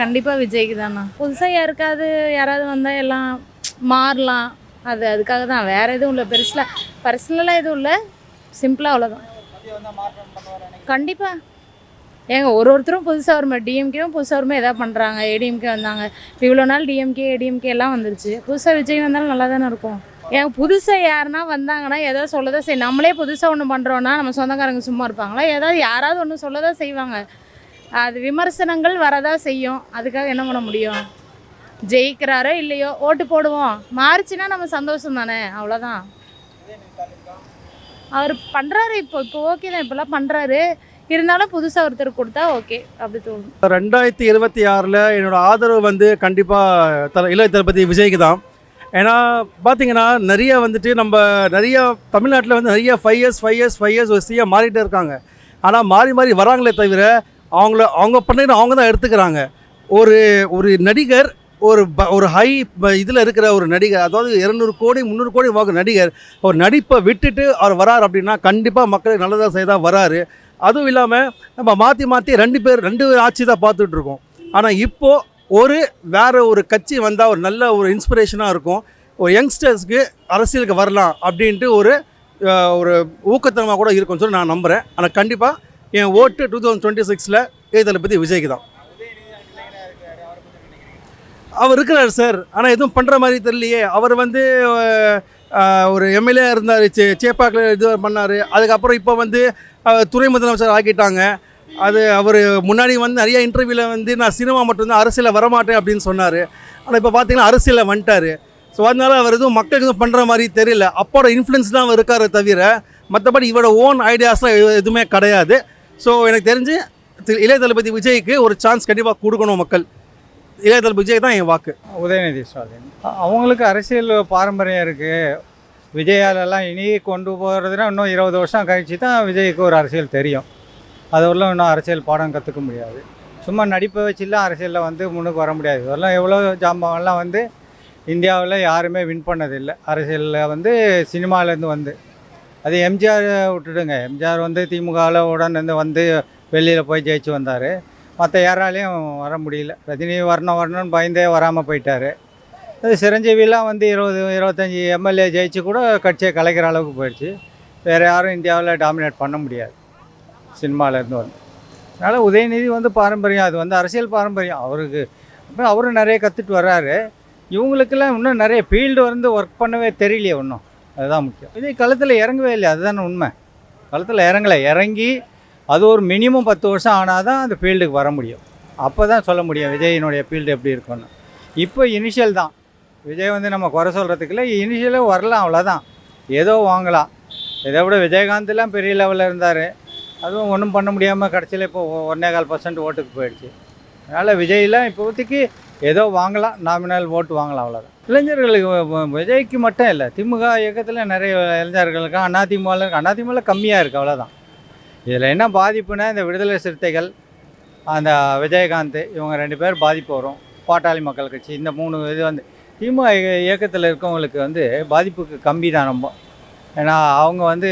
கண்டிப்பாக விஜய்க்கு தானா? புதுசாக யாருக்காவது யாராவது வந்தால் எல்லாம் மாறலாம். அது அதுக்காக தான். வேறு எதுவும் இல்லை. பெருசில் பர்சனலாக எதுவும் இல்லை. சிம்பிளாக அவ்வளோதான் கண்டிப்பாக ஏங்க ஒரு ஒருத்தரும் புதுசாக வருமே. டிஎம்கேவும் புதுசாக வருமே. எதாவது பண்ணுறாங்க ஏடிஎம்கே வந்தாங்க. இப்போ இவ்வளோ நாள் டிஎம்கே ஏடிஎம்கே எல்லாம் வந்துருச்சு. புதுசாக விஜய் வந்தாலும் நல்லா தானே இருக்கும். ஏன் புதுசாக யாருன்னா வந்தாங்கன்னா ஏதோ சொல்லதான் சரி நம்மளே புதுசாக ஒன்று பண்ணுறோன்னா நம்ம சொந்தக்காரங்க சும்மா இருப்பாங்களா? ஏதாவது யாராவது ஒன்று சொல்லதான் செய்வாங்க. அது விமர்சனங்கள் வரதா செய்யும். அதுக்காக என்ன பண்ண முடியும்? ஜெயிக்கிறாரோ இல்லையோ ஓட்டு போடுவோம். மாறுச்சுன்னா நம்ம சந்தோஷம் தானே. அவ்வளோதான் அவர் பண்ணுறாரு இப்போ. இப்போ ஓகே தான். இப்போல்லாம் பண்ணுறாரு இருந்தாலும் புதுசாக ஒருத்தர் கொடுத்தா ஓகே. அப்படி தோணும். ரெண்டாயிரத்தி இருபத்தி ஆறில் என்னோடய ஆதரவு வந்து கண்டிப்பாக தல இளைய தளபதி விஜய்க்கு தான். ஏன்னா பார்த்தீங்கன்னா நிறைய வந்துட்டு நம்ம நிறைய தமிழ்நாட்டில் வந்து நிறைய five years five years five years வசதியாக மாறிட்டே இருக்காங்க. ஆனால் மாறி மாறி வராங்களே தவிர அவங்கள அவங்க பண்ணிட்டு அவங்க தான் எடுத்துக்கிறாங்க. ஒரு ஒரு நடிகர் ஒரு ப ஒரு ஹை இதில் இருக்கிற ஒரு நடிகர் அதாவது இரநூறு கோடி முந்நூறு கோடி வாங்குற நடிகர் ஒரு நடிப்பை விட்டுட்டு அவர் வரார் அப்படின்னா கண்டிப்பாக மக்களுக்கு நல்லதாக செய்தால் வராரு. அதுவும் இல்லாமல் நம்ம மாற்றி மாற்றி ரெண்டு பேர் ரெண்டு ஆட்சி தான் பார்த்துட்ருக்கோம் ஆனால் இப்போது ஒரு வேறு ஒரு கட்சி வந்தால் ஒரு நல்ல ஒரு இன்ஸ்பிரேஷனாக இருக்கும். ஒரு யங்ஸ்டர்ஸ்க்கு அரசியலுக்கு வரலாம் அப்படின்ட்டு ஒரு ஒரு ஊக்கத்தனமாக கூட இருக்கும்னு சொல்லி நான் நம்புகிறேன் ஆனால் கண்டிப்பாக என் ஓட்டு டூ தௌசண்ட் டுவெண்ட்டி சிக்ஸில் தளபதி விஜய்க்கு தான். அவர் இருக்கிறார் சார் ஆனால் எதுவும் பண்ணுற மாதிரி தெரியலையே. அவர் வந்து ஒரு எம்எல்ஏ இருந்தார் சே சேப்பாக்கில் இது பண்ணார். அதுக்கப்புறம் இப்போ வந்து அஹ், துணை முதலமைச்சர் ஆக்கிட்டாங்க. அது அவர் முன்னாடி வந்து நிறைய இன்டர்வியூவில் வந்து நான் சினிமா மட்டும்தான் அரசியலில் வரமாட்டேன் அப்படின்னு சொன்னார். ஆனால் இப்போ பார்த்தீங்கன்னா அரசியலில் வந்துட்டார். ஸோ அதனால அவர் எதுவும் மக்களுக்கு எதுவும் பண்ணுற மாதிரி தெரியல. அப்போட இன்ஃப்ளூயன்ஸ் தான் அவர் இருக்காரே தவிர மற்றபடி இவரோட ஓன் ஐடியாஸ்லாம் எது- எதுவுமே கிடையாது. ஸோ எனக்கு தெரிஞ்சு இளைய தளபதி விஜய்க்கு ஒரு சான்ஸ் கண்டிப்பாக கொடுக்கணும் மக்கள். இளைய தளபதி விஜய் தான் என் வாக்கு. உதயநிதி ஸ்டாலின். அவங்களுக்கு அரசியல் பாரம்பரியம் இருக்குது விஜயாலெல்லாம் இனி கொண்டு போகிறதுனா இன்னும் இருபது வருஷம் கழிச்சு தான் விஜய்க்கு ஒரு அரசியல் தெரியும். அது இன்னும் அரசியல் பாடம் கற்றுக்க முடியாது. சும்மா நடிப்பை வச்சுலாம் அரசியலில் வந்து முன்னுக்கு வர முடியாது. இதெல்லாம் எவ்வளோ ஜாம்பவன்லாம் வந்து இந்தியாவில் யாருமே வின் பண்ணதில்லை. அரசியலில் வந்து சினிமாலேருந்து வந்து. அது எம்ஜிஆர் விட்டுடுங்க. எம்ஜிஆர் வந்து திமுகவில் உடனே வந்து வெளியில் போய் ஜெயிச்சு வந்தார். மற்ற யாராலையும் வர முடியல. ரஜினி வரணும் வரணும்னு பயந்தே வராமல் போயிட்டார். அது சிரஞ்சீவிலாம் வந்து இருபது இருபத்தஞ்சி எம்எல்ஏ ஜெயிச்சு கூட கட்சியை கலைக்கிற அளவுக்கு போயிடுச்சு. வேறு யாரும் இந்தியாவில் டாமினேட் பண்ண முடியாது. சினிமாவிலேருந்து வந்து. அதனால் உதயநிதி வந்து பாரம்பரியம் அது வந்து அரசியல் பாரம்பரியம். அவருக்கு அப்புறம் அவரும் நிறைய கற்றுட்டு வர்றாரு. இவங்களுக்கெல்லாம் இன்னும் நிறைய ஃபீல்டு வந்து ஒர்க் பண்ணவே தெரியலையே இன்னும் அதுதான் முக்கியம். விஜய் களத்தில் இறங்கவே இல்லை அதுதானே உண்மை. களத்தில் இறங்கலை இறங்கி அது ஒரு மினிமம் பத்து வருஷம் ஆனால் தான் அந்த ஃபீல்டுக்கு வர முடியும். அப்போ தான் சொல்ல முடியும் விஜயினுடைய ஃபீல்டு எப்படி இருக்கும்னு. இப்போ இனிஷியல் தான். விஜய் வந்து நம்ம குறை சொல்கிறதுக்குல இனிஷியலே வரலாம் அவ்வளோதான் ஏதோ வாங்கலாம். இதை விட விஜயகாந்த்லாம் பெரிய லெவலில் இருந்தார். அதுவும் ஒன்றும் பண்ண முடியாமல் கடைசியில் இப்போ ஒன்றே ஒன்னே கால் பர்சன்ட் ஓட்டுக்கு போயிடுச்சு. அதனால் விஜய்லாம் இப்போதைக்கு ஏதோ வாங்கலாம் நாமினல் ஓட்டு வாங்கலாம் அவ்வளோதான் இளைஞர்களுக்கு விஜய்க்கு மட்டும் இல்லை திமுக இயக்கத்தில் நிறைய இளைஞர்களுக்கு அதிமுகவில் இருக்கு அதிமுகவில் கம்மியாக இருக்குது அவ்வளோதான் இதில் என்ன பாதிப்புனா இந்த விடுதலை சிறுத்தைகள் அந்த விஜயகாந்த் இவங்க ரெண்டு பேர் பாதிப்பு வரும். பாட்டாளி மக்கள் கட்சி இந்த மூணு இது வந்து திமுக இயக்கத்தில் இருக்கவங்களுக்கு வந்து பாதிப்புக்கு கம்மி தான் ரொம்ப. ஏன்னா அவங்க வந்து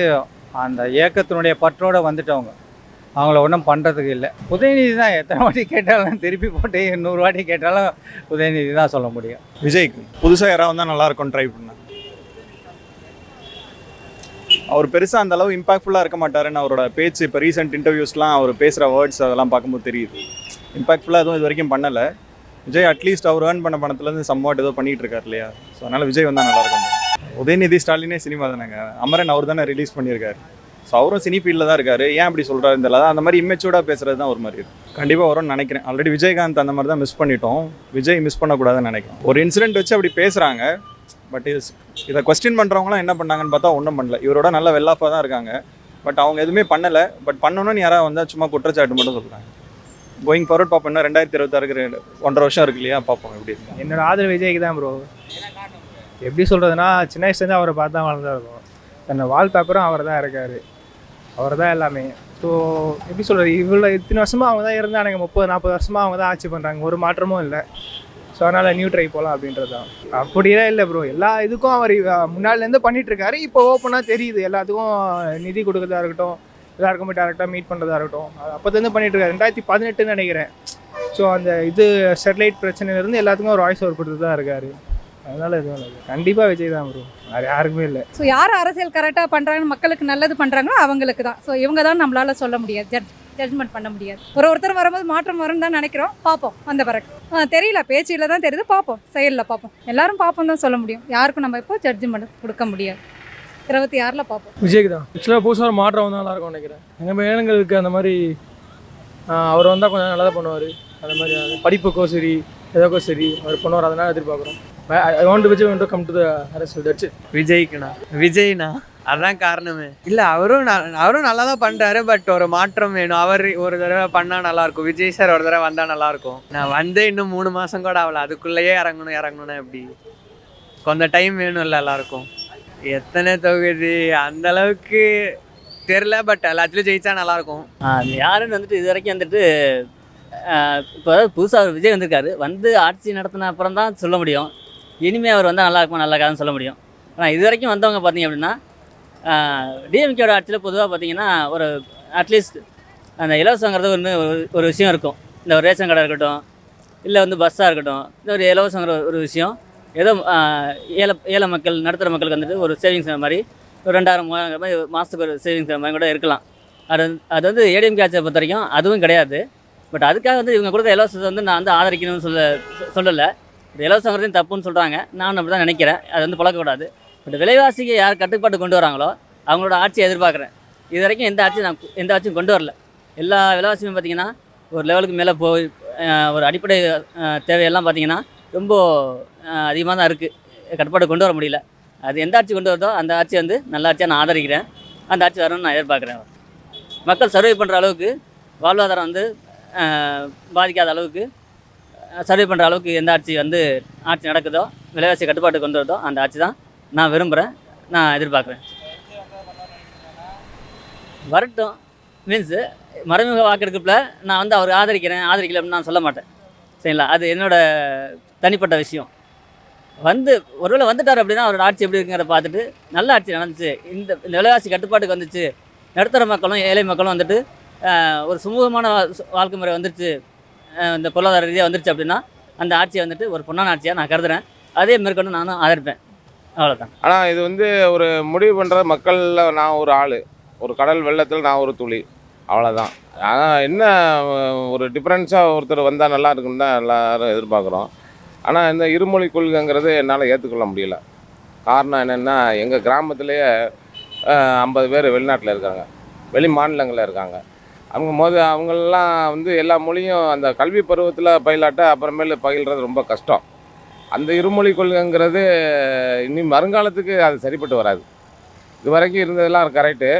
அந்த இயக்கத்தினுடைய பற்றோடு வந்துட்டவங்க. அவங்கள ஒன்றும் பண்ணுறதுக்கு இல்லை. உதயநிதி தான் எத்தனை வாட்டி கேட்டாலும் திருப்பி போட்டு நூறு வாட்டி கேட்டாலும் உதயநிதி தான் சொல்ல முடியும். விஜய்க்கு புதுசாக யாராவது வந்தால் நல்லாயிருக்கும் ட்ரை பண்ணேன் அவர் பெருசாக அந்த அளவு இம்பாக்ட்ஃபுல்லாக இருக்க மாட்டாருன்னு அவரோட பேச்சு இப்போ ரீசெண்ட் இன்டர்வியூஸ்லாம் அவர் பேசுகிற வேர்ட்ஸ் அதெல்லாம் பார்க்கும்போது தெரியுது. இம்பாக்ட்ஃபுல்லாக எதுவும் இது வரைக்கும் பண்ணலை. விஜய் அட்லீஸ்ட் அவர் ஏர்ன் பண்ண பணத்துலேருந்து சம்வாட் ஏதோ பண்ணிகிட்டு இருக்கார் இல்லையா? ஸோ அதனால் விஜய் வந்தால் நல்லாயிருக்கும் உதயநிதி ஸ்டாலினே சினிமா தானேங்க. அமரன் அவர் தானே ரிலீஸ் பண்ணியிருக்காரு. ஸோ அவரும் சினி ஃபீல்டில் தான் இருக்காரு. ஏன் அப்படி சொல்கிறாரு இந்த அந்த மாதிரி இம்மெச்சூர்டாக பேசுறது தான் ஒரு மாதிரி இருக்கு. கண்டிப்பாக வரும்னு நினைக்கிறேன். ஆல்ரெடி விஜயகாந்த் அந்த மாதிரி தான் மிஸ் பண்ணிட்டோம். விஜய் மிஸ் பண்ணக்கூடாதுன்னு நினைக்கிறேன் ஒரு இன்சிடென்ட் வச்சு அப்படி பேசுகிறாங்க பட் இது இதை கொஸ்டின் பண்ணுறவங்களாம் என்ன பண்ணாங்கன்னு பார்த்தா ஒன்றும் பண்ணல. இவரோட நல்ல வெல்லாஃபாக தான் இருக்காங்க. பட் அவங்க எதுவுமே பண்ணலை. பட் பண்ணணும்னு யாராவது வந்தால் சும்மா குற்றச்சாட்டு மட்டும் சொல்கிறாங்க கோயிங் ஃபார்வர்ட் பார்ப்போம் இன்னும் ரெண்டாயிரத்தி இருபத்தாறு ரெண்டு- ஒன்றரை வருஷம் இருக்கு இல்லையா? பார்ப்போம் எப்படி இருக்கு. என்னோட ஆதரவு விஜய்க்கு தான் ப்ரோ எப்படி சொல்கிறதுனா சின்ன வயசுலேருந்து அவரை பார்த்து தான் இருக்கும் தன்னை வால்பேப்பரும் அவர் தான் இருக்கார். அவர் தான் எல்லாமே. ஸோ எப்படி சொல்கிறது இவ்வளோ இத்தனை வருஷமாக அவங்க தான் இருந்தானுங்க. முப்பது நாற்பது வருஷமாக அவங்க தான் ஆட்சி பண்ணுறாங்க ஒரு மாற்றமும் இல்லை. ஸோ அதனால் நியூ ட்ரை போகலாம் அப்படின்றது தான் அப்படிலாம் இல்லை ப்ரோ எல்லா இதுக்கும் அவர் முன்னாடிலேருந்து பண்ணிகிட்ருக்காரு இப்போ ஓப்பனாக தெரியுது. எல்லாத்துக்கும் நிதி கொடுக்கறதா இருக்கட்டும் எல்லாருக்கும் போய் டேரெக்டாக மீட் பண்ணுறதா இருக்கட்டும். அது அப்போலேருந்து பண்ணிகிட்ருக்காரு ரெண்டாயிரத்தி பதினெட்டுன்னு நினைக்கிறேன். ஸோ அந்த இது ஸ்டெர்லைட் பிரச்சனையிலேருந்து எல்லாத்துக்கும் ஒரு வாய்ஸ் ஓவர் கொடுத்து தான் இருக்காரு. அதனால எதுவும் இல்லை கண்டிப்பாக விஜய் தான் ப்ரோ வேறு யாருக்குமே இல்லை. ஸோ யார் அரசியல் கரெக்டாக பண்ணுறாங்கன்னு மக்களுக்கு நல்லது பண்ணுறாங்களோ அவங்களுக்கு தான். ஸோ இவங்க தான் நம்மளால சொல்ல முடியாது. ஜட்ஜ் ஜட்ஜ்மெண்ட் பண்ண முடியாது. ஒரு ஒருத்தர் வரும்போது மாற்றம் வரும்னு தான் நினைக்கிறோம். பார்ப்போம். வந்த பிறகு. தெரியல. பேச்சில் தான் தெரியுது. பார்ப்போம். செயலில் பார்ப்போம். எல்லாரும் பார்ப்போம் தான் சொல்ல முடியும். யாருக்கும் நம்ம இப்போ ஜட்ஜ்மெண்ட் கொடுக்க முடியாது. இருபத்தி ஆறில் பார்ப்போம். விஜய்க்கு தான். ஆக்சுவலாக புதுசாக ஒரு மாற்றம் வந்தால் நல்லா இருக்கும்னு நினைக்கிறேன். எங்கள் மேலங்களுக்கு அந்த மாதிரி அவர் வந்தால் கொஞ்சம் நல்லா தான் பண்ணுவார். அந்த மாதிரி படிப்புக்கோ சரி எதோக்கோ சரி அவர் பண்ணுவார். அதனால் எதிர்பார்க்குறோம். I want Vijay want to come to the அரசியல் தட்ஸ் விஜய்க்குண்ணா. விஜய்ண்ணா அதான் காரணமே. இல்லை அவரும் ந- அவரும் நல்லா தான் பண்ணுறாரு பட் ஒரு மாற்றம் வேணும். அவர் ஒரு தடவை பண்ணால் நல்லாயிருக்கும். விஜய் சார் ஒரு தடவை வந்தால் நல்லாயிருக்கும். நான் வந்து இன்னும் மூணு மாதம் கூட ஆகல. அதுக்குள்ளேயே இறங்கணும் இறங்கணும்னா எப்படி? கொஞ்சம் டைம் வேணும்ல எல்லாருக்கும். எத்தனை தொகுதி? அந்த அளவுக்கு தெரில பட் எல்லாத்துலேயும் ஜெயிச்சா நல்லாயிருக்கும். அது யாருன்னு வந்துட்டு இது வரைக்கும் வந்துட்டு இப்போ புதுசாக விஜய் வந்திருக்காரு. வந்து ஆட்சி நடத்தின அப்புறம் தான் சொல்ல முடியும். இனிமேல் அவர் வந்தால் நல்லா இருக்குமா நல்லா இருக்காதுன்னு சொல்ல முடியும். ஆனால் இது வரைக்கும் வந்தவங்க பார்த்தீங்க அப்படின்னா டிஎம்கேட ஆட்சியில் பொதுவாக பார்த்தீங்கன்னா ஒரு அட்லீஸ்ட் அந்த இலவசங்கிறது ஒன்று ஒரு- ஒரு விஷயம் இருக்கும். இந்த ஒரு ரேஷன் கடை இருக்கட்டும் இல்லை வந்து பஸ்ஸாக இருக்கட்டும் இந்த ஒரு இலவசங்கிற ஒரு விஷயம். ஏதோ ஏழை ஏழை மக்கள் நடுத்தர மக்களுக்கு வந்துட்டு ஒரு சேவிங்ஸ் மாதிரி ஒரு ரெண்டாயிரம் மூவாயிரம் மாதிரி மாதத்துக்கு ஒரு சேவிங்ஸ் மாதிரி கூட இருக்கலாம். அது அது வந்து ஏடிஎம் ஆட்சியை பொறுத்த வரைக்கும் அதுவும் கிடையாது. பட் அதுக்காக வந்து இவங்க கொடுத்த இலவசத்தை வந்து நான் வந்து ஆதரிக்கணும்னு சொல்ல சொல்லலை. சொல்லலை இந்த இலவசங்கிறதையும் தப்புன்னு சொல்கிறாங்க நான் அப்படி தான் நினைக்கிறேன். அது வந்து பழக்கக்கூடாது. பட் விலைவாசிக்கு யார் கட்டுப்பாட்டு கொண்டு வராங்களோ அவங்களோட ஆட்சியை எதிர்பார்க்குறேன். இது வரைக்கும் எந்த ஆட்சியும் நான் எந்த ஆட்சியும் கொண்டு வரல. எல்லா விலைவாசியும் பார்த்தீங்கன்னா ஒரு லெவலுக்கு மேலே போய் ஒரு அடிப்படை தேவையெல்லாம் பார்த்திங்கன்னா ரொம்ப அதிகமாக தான் இருக்குது கட்டுப்பாடு கொண்டு வர முடியல. அது எந்த ஆட்சி கொண்டு வருதோ அந்த ஆட்சி வந்து நல்ல ஆட்சியாக நான் ஆதரிக்கிறேன். அந்த ஆட்சி வரணும்னு நான் எதிர்பார்க்குறேன். மக்கள் சர்வை பண்ணுற அளவுக்கு வாழ்வாதாரம் வந்து பாதிக்காத அளவுக்கு சர்வே பண்ணுற அளவுக்கு எந்த ஆட்சி வந்து ஆட்சி நடக்குதோ விலைவாசி கட்டுப்பாட்டு கொண்டு வருதோ அந்த ஆட்சி தான் நான் விரும்புகிறேன் நான் எதிர்பார்க்குறேன். வரட்டும். மீன்ஸு மறைமுக வாக்கெடுப்பில் நான் வந்து அவர் ஆதரிக்கிறேன் ஆதரிக்கல அப்படின்னு நான் சொல்ல மாட்டேன். சரிங்களா? அது என்னோட தனிப்பட்ட விஷயம். வந்து ஒருவேளை வந்துட்டார் அப்படின்னா அவரோட ஆட்சி எப்படி இருக்குங்கிறத பார்த்துட்டு நல்ல ஆட்சி நடந்துச்சு. இந்த இந்த விலைவாசி கட்டுப்பாட்டுக்கு வந்துச்சு. நடுத்தர மக்களும் ஏழை மக்களும் வந்துட்டு ஒரு சுமூகமான வாழ்க்கை முறை வந்துருச்சு. இந்த பொருளாதார ரீதியாக வந்துருச்சு அப்படின்னா அந்த ஆட்சியை வந்துட்டு ஒரு பொண்ணான ஆட்சியாக நான் கருதுறேன். அதே மேற்கொண்டு நானும் ஆதரிப்பேன். அவ்வளோதான் ஆனால் இது வந்து ஒரு முடிவு பண்ணுற மக்களில் நான் ஒரு ஆள். ஒரு கடல் வெள்ளத்தில் நான் ஒரு துளி. அவ்வளோதான் ஆனால் என்ன ஒரு டிஃப்ரென்ஸாக ஒருத்தர் வந்தால் நல்லா இருக்குன்னு தான் எல்லாரும் எதிர்பார்க்குறோம். ஆனால் இந்த இருமொழி கொள்கைங்கிறது என்னால் ஏற்றுக்கொள்ள முடியல. காரணம் என்னென்னா எங்கள் கிராமத்திலேயே ஐம்பது பேர் வெளிநாட்டில் இருக்காங்க. வெளி மாநிலங்களில் இருக்காங்க. அவங்க மோத அவங்களெலாம் வந்து எல்லா மொழியும் அந்த கல்வி பருவத்தில் பயிலாட்ட அப்புறமேலு பயில்றது ரொம்ப கஷ்டம். அந்த இருமொழி கொள்கைங்கிறது இனி வருங்காலத்துக்கு அது சரிப்பட்டு வராது. இது வரைக்கும் இருந்ததெல்லாம் கரெக்டு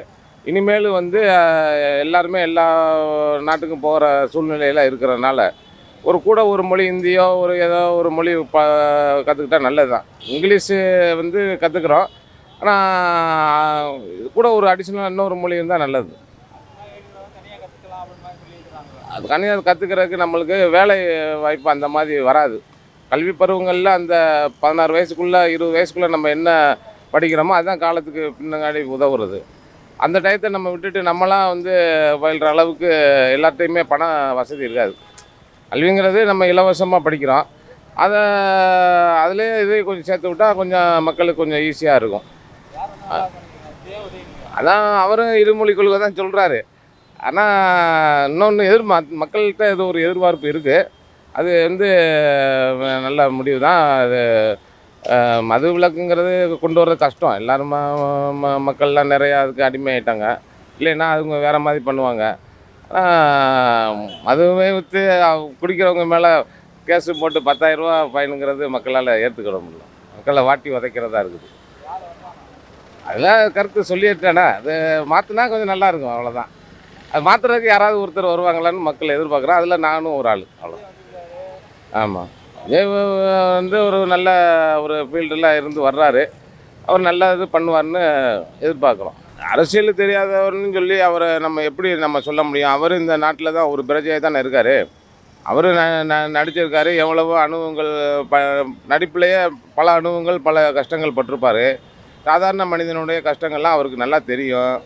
இனிமேல் வந்து எல்லாருமே எல்லா நாட்டுக்கும் போகிற சூழ்நிலையில் இருக்கிறதுனால ஒரு கூட ஒரு மொழி இந்தியோ ஒரு ஏதோ ஒரு மொழி ப கற்றுக்கிட்டா நல்லது தான் இங்கிலீஷு வந்து கற்றுக்குறோம் ஆனால் இது கூட ஒரு அடிஷ்னலாக இன்னொரு மொழி இருந்தால் நல்லது. அது கணிதம் கற்றுக்கிறதுக்கு நம்மளுக்கு வேலை வாய்ப்பு அந்த மாதிரி வராது. கல்வி பருவங்களில் அந்த பதினாறு வயசுக்குள்ளே இருபது வயசுக்குள்ளே நம்ம என்ன படிக்கிறோமோ அதுதான் காலத்துக்கு பின்னாடி உதவுறது. அந்த டயத்தை நம்ம விட்டுட்டு நம்மளாம் வந்து பயில்ற அளவுக்கு எல்லாத்தையுமே பண வசதி இருக்காது. கல்விங்கிறது நம்ம இலவசமாக படிக்கிறோம். அதை அதிலே இதே கொஞ்சம் சேர்த்து விட்டால் கொஞ்சம் மக்களுக்கு கொஞ்சம் ஈஸியாக இருக்கும். அதான் அவரும் இருமொழி கொள்கை தான் சொல்கிறாரு ஆனால் இன்னொன்று எதிர் மக்கள்கிட்ட இது ஒரு எதிர்பார்ப்பு இருக்குது அது வந்து நல்ல முடிவு தான் அது மது விலக்குங்கிறது கொண்டு வர்றது கஷ்டம். எல்லாரும் ம- மக்கள்லாம் நிறையா அதுக்கு அடிமையாயிட்டாங்க இல்லைன்னா அவங்க வேறு மாதிரி பண்ணுவாங்க. ஆனால் மதுவை விற்று குடிக்கிறவங்க மேலே கேஸு போட்டு பத்தாயிரரூவா ஃபைனுங்கிறது மக்களால் ஏற்றுக்கிட முடியல. மக்களை வாட்டி உதைக்கிறதா இருக்குது. அதெல்லாம் கருத்து சொல்லிட்டேனா. அது மாற்றினா கொஞ்சம் நல்லாயிருக்கும் அவ்வளோதான் அது மாற்றுறதுக்கு யாராவது ஒருத்தர் வருவாங்களான்னு மக்கள் எதிர்பார்க்குறோம். அதில் நானும் ஒரு ஆள். அவ்வளோ ஆமாம் வந்து ஒரு நல்ல ஒரு ஃபீல்டில் இருந்து வர்றாரு. அவர் நல்ல இது பண்ணுவார்னு எதிர்பார்க்குறோம். அரசியல் தெரியாதவர்னு சொல்லி அவரை நம்ம எப்படி நம்ம சொல்ல முடியும்? அவர் இந்த நாட்டில் தான் ஒரு பிரஜையாக தானே இருக்கார். அவர் நடிச்சிருக்காரு. எவ்வளவோ அனுபவங்கள் ப நடிப்புலேயே பல அனுபவங்கள் பல கஷ்டங்கள் பட்டிருப்பார். சாதாரண மனிதனுடைய கஷ்டங்கள்லாம் அவருக்கு நல்லா தெரியும்.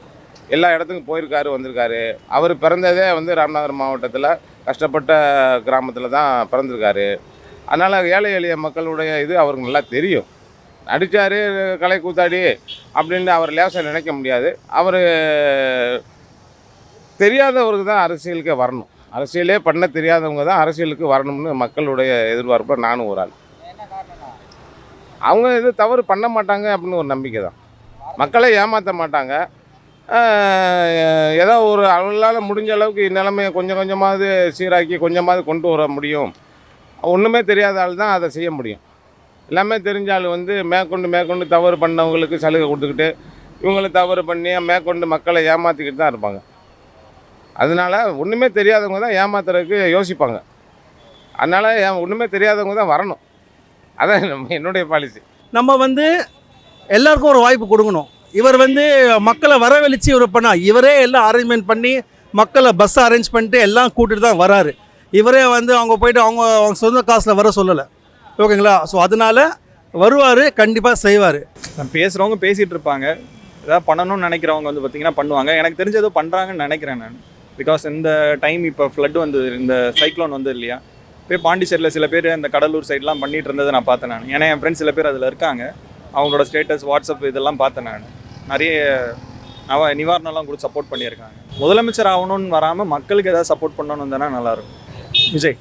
எல்லா இடத்துக்கும் போயிருக்காரு வந்திருக்காரு. அவர் பிறந்ததே வந்து ராமநாதபுரம் மாவட்டத்தில் கஷ்டப்பட்ட கிராமத்தில் தான் பிறந்திருக்காரு. அதனால் ஏழை எளிய மக்களுடைய இது அவருக்கு நல்லா தெரியும். நடித்தார் கலை கூத்தாடி அப்படின்னு அவர் லேசாக நினைக்க முடியாது. அவர் தெரியாதவருக்கு தான் அரசியலுக்கே வரணும். அரசியலே பண்ண தெரியாதவங்க தான் அரசியலுக்கு வரணும்னு மக்களுடைய எதிர்பார்ப்பில் நானும் ஒரு ஆள். அவங்க இது தவறு பண்ண மாட்டாங்க அப்படின்னு ஒரு நம்பிக்கை தான். மக்களை ஏமாற்ற மாட்டாங்க. ஏதோ ஒரு அவங்களால முடிஞ்ச அளவுக்கு நிலைமையை கொஞ்சம் கொஞ்சமாவது சீராக்கி கொஞ்சமாவது கொண்டு வர முடியும். ஒன்றுமே தெரியாத ஆள் தான் அதை செய்ய முடியும். எல்லாமே தெரிஞ்ச ஆள் வந்து மேற்கொண்டு மேற்கொண்டு தவறு பண்ணவங்களுக்கு சலுகை கொடுத்துக்கிட்டு இவங்களை தவறு பண்ணி மேற்கொண்டு மக்களை ஏமாற்றிக்கிட்டு தான் இருப்பாங்க. அதனால ஒன்றுமே தெரியாதவங்க தான் ஏமாத்துறதுக்கு யோசிப்பாங்க. அதனால் ஏன் ஒன்றுமே தெரியாதவங்க தான் வரணும். அதான் நம்ம என்னுடைய பாலிசி நம்ம வந்து எல்லாருக்கும் ஒரு வாய்ப்பு கொடுக்கணும். இவர் வந்து மக்களை வரவழைச்சி இவர் பண்ணா இவரே எல்லாம் அரேஞ்ச்மெண்ட் பண்ணி மக்களை பஸ் அரேஞ்ச் பண்ணிட்டு எல்லாம் கூட்டிட்டு தான் வராரு. இவரே வந்து அவங்க போயிட்டு அவங்க அவங்க சொந்த காசில் வர சொல்லலை. ஓகேங்களா? ஸோ அதனால வருவார் கண்டிப்பாக செய்வார். பேசுகிறவங்க பேசிகிட்டு இருப்பாங்க. ஏதாவது பண்ணணும்னு நினைக்கிறவங்க வந்து பார்த்திங்கன்னா பண்ணுவாங்க. எனக்கு தெரிஞ்ச ஏதோ பண்ணுறாங்கன்னு நினைக்கிறேன் நான். பிகாஸ் இந்த டைம் இப்போ ஃப்ளட் வந்து இந்த சைக்ளோன் வந்து இல்லையா? போய் பாண்டிச்சேரியில் சில பேர் இந்த கடலூர் சைட்லாம் பண்ணிட்டு இருந்ததை நான் பார்த்தேன் நான். ஏன்னா என் ஃப்ரெண்ட்ஸ் சில பேர் அதில் இருக்காங்க. அவங்களோட ஸ்டேட்டஸ் வாட்ஸ்அப் இதெல்லாம் பார்த்தேன் நான். நிறைய அவ நிவாரணம்லாம் கொடுத்து சப்போர்ட் பண்ணியிருக்காங்க. முதலமைச்சர் ஆகணும்னு வராமல் மக்களுக்கு ஏதாவது சப்போர்ட் பண்ணணும்னு தானே நல்லாயிருக்கும் விஜய்.